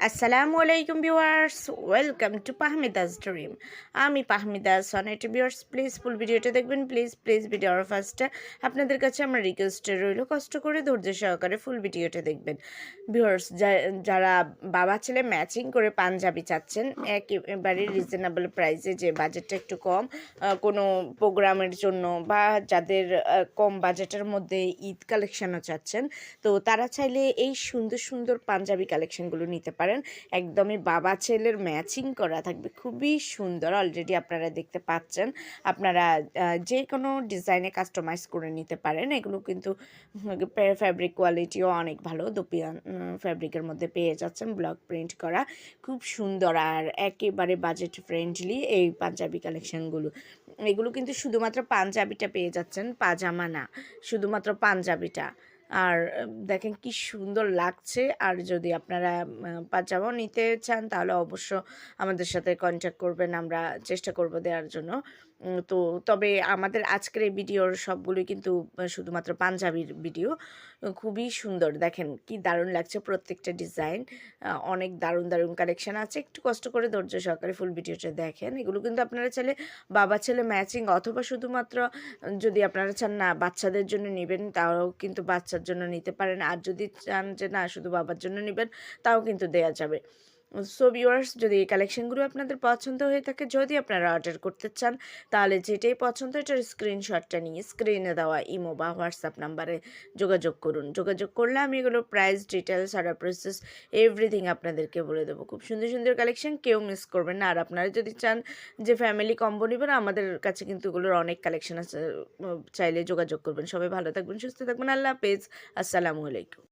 আসসালামু আলাইকুম viewers, welcome to Pahmida's dream. আমি Pahmida Sonet viewers please full ভিডিওটা দেখবেন প্লিজ প্লিজ ভিডিওর ফার্স্টে আপনাদের কাছে আমার রিকোয়েস্টে রইল, কষ্ট করে ধৈর্য সহকারে ফুল ভিডিওটা দেখবেন। ভিউয়ার্স যারা বাবা ছেলে ম্যাচিং করে পাঞ্জাবি চাচ্ছেন, একেবারে রিজনেবল প্রাইসে যে বাজেটটা একটু কম কোনো প্রোগ্রামের জন্য বা যাদের কম বাজেটের মধ্যে ঈদ কালেকশনও চাচ্ছেন, তো তারা চাইলে এই সুন্দর সুন্দর পাঞ্জাবি কালেকশনগুলো নিতে পারেন। একদমই বাবা ছেলের ম্যাচিং করা থাকবে। খুবই সুন্দর অলরেডি আপনারা দেখতে পাচ্ছেন। আপনারা যে কোনো ডিজাইনে কাস্টমাইজ করে নিতে পারেন। এগুলো কিন্তু ফ্যাব্রিক কোয়ালিটিও অনেক ভালো। দুপিয়ান ফ্যাব্রিকের মধ্যে পেয়ে যাচ্ছেন ব্লক প্রিন্ট করা। খুব সুন্দর আর একেবারে বাজেট ফ্রেন্ডলি এই পাঞ্জাবি কালেকশনগুলো এগুলো কিন্তু শুধুমাত্র পাঞ্জাবিটা পেয়ে যাচ্ছেন, পাজামা না। শুধুমাত্র পাঞ্জাবিটা। আর দেখেন কি সুন্দর লাগছে। আর যদি আপনারা পাজামাও নিতে চান তাহলে অবশ্য আমাদের সাথে কন্ট্যাক্ট করবেন, আমরা চেষ্টা করব দেওয়ার জন্য। তো তবে আমাদের আজকের এই ভিডিওর সবগুলোই কিন্তু শুধুমাত্র পাঞ্জাবির ভিডিও। খুবই সুন্দর। দেখেন কি দারুণ লাগছে প্রত্যেকটা ডিজাইন। অনেক দারুণ দারুণ কালেকশন আছে। একটু কষ্ট করে ধৈর্য সহকারে ফুল ভিডিওটা দেখেন। এগুলো কিন্তু আপনারা চাইলে বাবা ছেলে ম্যাচিং অথবা শুধুমাত্র যদি আপনারা চান না বাচ্চাদের জন্য নেবেন, তাও কিন্তু বাচ্চার জন্য নিতে পারেন। আর যদি চান যে না শুধু বাবার জন্য নেবেন, তাও কিন্তু দেয়া যাবে। সো ভিউয়ার্স যদি এই কালেকশনগুলো আপনাদের পছন্দ হয়ে থাকে, যদি আপনারা অর্ডার করতে চান, তাহলে যেটাই পছন্দ এটার স্ক্রিনশটটা নিয়ে স্ক্রিনে দেওয়া ইমো বা হোয়াটসঅ্যাপ নাম্বারে যোগাযোগ করুন। যোগাযোগ করলে আমি এগুলো প্রাইস ডিটেলস আর প্রসেস এভরিথিং আপনাদেরকে বলে দেবো। খুব সুন্দর সুন্দর কালেকশন কেউ মিস করবেন না। আর আপনারা যদি চান যে ফ্যামিলি কম্বো নেবেন, আমাদের কাছে কিন্তু এগুলোর অনেক কালেকশন আছে। চাইলে যোগাযোগ করবেন। সবাই ভালো থাকবেন, সুস্থ থাকবেন। আল্লাহ হাফেজ। আসসালামু আলাইকুম।